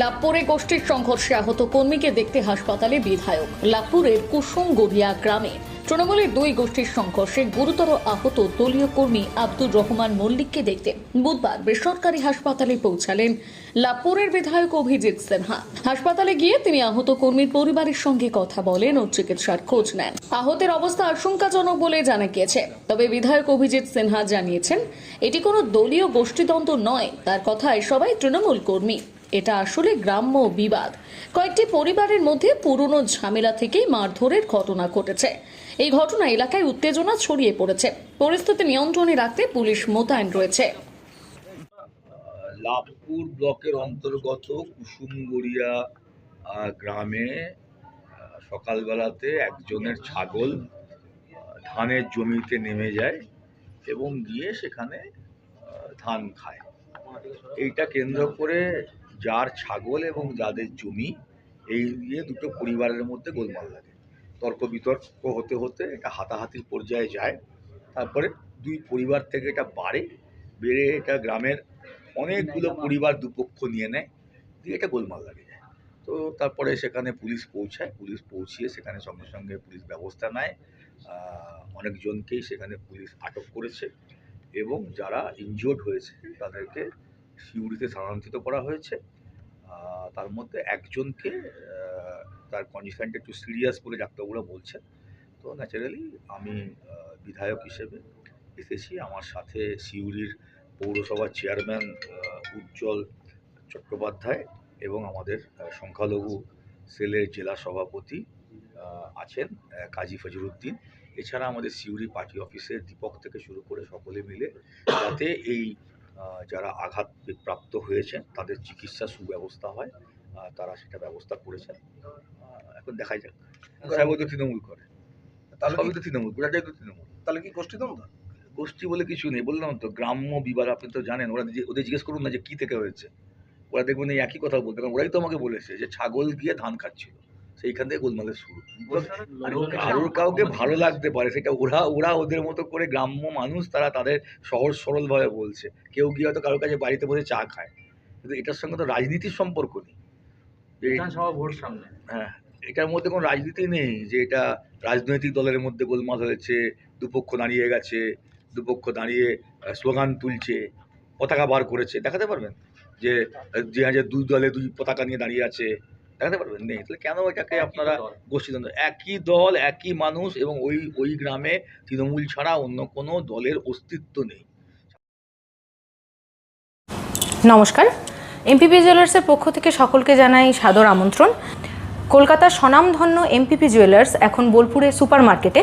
লাভপুরে গোষ্ঠীর সংঘর্ষে আহত কর্মীকে দেখতে হাসপাতালে বিধায়ক। লাভপুরের কুসুমগড়িয়া গ্রামে তৃণমূলের দুই গোষ্ঠীর সংঘর্ষে গুরুতর আহত দলীয় কর্মী আব্দুর রহমান মল্লিককে দেখতে বুধবার বেসরকারি হাসপাতালে পৌঁছালেন লাভপুরের বিধায়ক অভিজিৎ সিনহা। হাসপাতালে গিয়ে তিনি আহত কর্মীর পরিবারের সঙ্গে কথা বলেন ও চিকিৎসার খোঁজ নেন। আহতের অবস্থা আশঙ্কাজনক বলে জানা গিয়েছে। তবে বিধায়ক অভিজিৎ সিনহা জানিয়েছেন, এটি কোনো দলীয় গোষ্ঠীদ্বন্দ্ব নয়। তার কথায় সবাই তৃণমূল কর্মী। এটা আসলে গ্রাম্য বিবাদ। কয়েকটি পরিবারের মধ্যে পুরনো ঝামেলা থেকেই মারধরের ঘটনা ঘটেছে। এই ঘটনা এলাকায় উত্তেজনা ছড়িয়ে পড়েছে। পরিস্থিতি নিয়ন্ত্রণে রাখতে পুলিশ মোতায়েন রয়েছে। লাভপুর ব্লকের অন্তর্গত কুসুমগড়িয়া গ্রামে সকালবেলাতে একজনের ছাগল ধানের জমিতে নেমে যায় এবং গিয়ে সেখানে ধান খায়। এইটা কেন্দ্র করে যার ছাগল এবং যাদের জমি, এই নিয়ে দুটো পরিবারের মধ্যে গোলমাল লাগে। তর্ক বিতর্ক হতে হতে এটা হাতাহাতির পর্যায়ে যায়। তারপরে দুই পরিবার থেকে এটা বাড়ে, বেড়ে এটা গ্রামের অনেকগুলো পরিবার দুপক্ষ নিয়ে নেয়, দিয়ে এটা গোলমাল লাগে। যায় তো তারপরে সেখানে পুলিশ পৌঁছায়, পুলিশ পৌঁছিয়ে সেখানে সঙ্গে সঙ্গে পুলিশ ব্যবস্থা নেয়। অনেকজনকেই সেখানে পুলিশ আটক করেছে এবং যারা ইনজিওর্ড হয়েছে তাদেরকে সিউড়িতে স্থানান্তরিত করা হয়েছে। তার মধ্যে একজনকে তার কন্ডিশনটা একটু সিরিয়াস বলে ডাক্তারবাবুরা বলছেন। তো ন্যাচারালি আমি বিধায়ক হিসেবে এসেছি। আমার সাথে সিউড়ির পৌরসভার চেয়ারম্যান উজ্জ্বল চট্টোপাধ্যায় এবং আমাদের সংখ্যালঘু সেলের জেলা সভাপতি আছেন কাজী ফজরুদ্দিন এছাড়া আমাদের সিউড়ি পার্টি অফিসের দীপক থেকে শুরু করে সকলে মিলে, যাতে এই যারা আঘাত প্রাপ্ত হয়েছেন তাদের চিকিৎসা সুব্যবস্থা হয় তারা সেটা ব্যবস্থা করেছেন। এখন দেখাই যাক। সাহেব তো তৃণমূল করে। তাহলে সবই তো তৃণমূল গোটাটাই তো তৃণমূল। তাহলে কি গোষ্ঠী গোষ্ঠীদ্বন্দ্ব? গোষ্ঠী বলে কিছু নেই বললাম তো গ্রাম্য বিবাদ আপনি তো জানেন ওরা ওদের জিজ্ঞেস করুন না যে কী থেকে হয়েছে। ওরা দেখবেন এই একই কথা বলতে কারণ ওরাই তো আমাকে বলেছে যে ছাগল গিয়ে ধান খাচ্ছিল। সেইখান থেকে গোলমালের শুরু। কারোর কাউকে ভালো লাগতে পারে সেটা ওরা ওরা ওদের মতো করে গ্রাম্য মানুষ তারা তাদের সহজ সরলভাবে বলছে। কেউ গিয়ে হয়তো কারোর কাছে বাড়িতে বসে চা খায়। কিন্তু এটার সঙ্গে তো রাজনীতির সম্পর্ক নেই। বিধানসভা ভোট সামনে। হ্যাঁ এটার মধ্যে কোনো রাজনীতি নেই যে এটা রাজনৈতিক দলের মধ্যে গোলমাল হয়েছে দুপক্ষ দাঁড়িয়ে গেছে দুপক্ষ দাঁড়িয়ে স্লোগান তুলছে পতাকা বার করেছে। দেখাতে পারবেন? যে যে দুই দলে দুই পতাকা নিয়ে দাঁড়িয়ে আছে। দেখাতে পারবেন। নেই তাহলে কেন এটাকে আপনারা গোষ্ঠীদ্বন্দ্ব একই দল একই মানুষ এবং ওই ওই গ্রামে তৃণমূল ছাড়া অন্য কোনো দলের অস্তিত্ব নেই। নমস্কার। এমপিপি জুয়েলার্সের পক্ষ থেকে সকলকে জানাই সাদর আমন্ত্রণ। কলকাতার স্বনামধন্য এমপিপি জুয়েলার্স এখন বোলপুরে সুপার মার্কেটে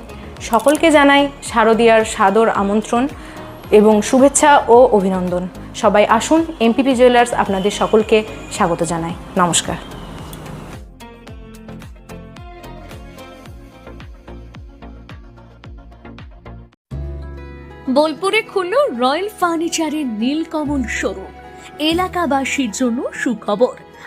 সকলকে জানাই শারদীয়ার সাদর আমন্ত্রণ এবং শুভেচ্ছা ও অভিনন্দন। সবাই আসুন এমপিপি জুয়েলার্স আপনাদের সকলকে স্বাগত জানাই। নমস্কার। বোলপুরে খুলল রয়্যাল ফার্নিচারের নীলকমল শোরুম। এলাকাবাসীর জন্য সুখবর।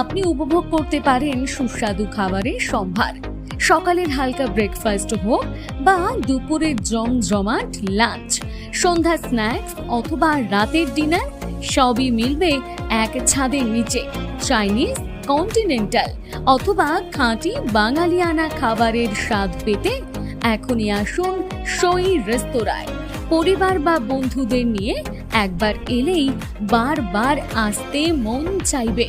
আপনি উপভোগ করতে পারেন সুস্বাদু খাবারের সম্ভার। সকালের হালকা ব্রেকফাস্ট হোক বা দুপুরের জমজমাট লাঞ্চ সন্ধ্যা স্ন্যাক্স অথবা রাতের ডিনার সবই মিলবে এক ছাদের নিচে। চাইনিজ কন্টিনেন্টাল অথবা খাঁটি বাঙালিয়ানা খাবারের স্বাদ পেতে এখনই আসুন সই রেস্তোরাঁয়। পরিবার বা বন্ধুদের নিয়ে একবার এলেই বারবার আসতে মন চাইবে।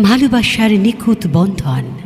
ভালোবাসার নিখুঁত বন্ধন।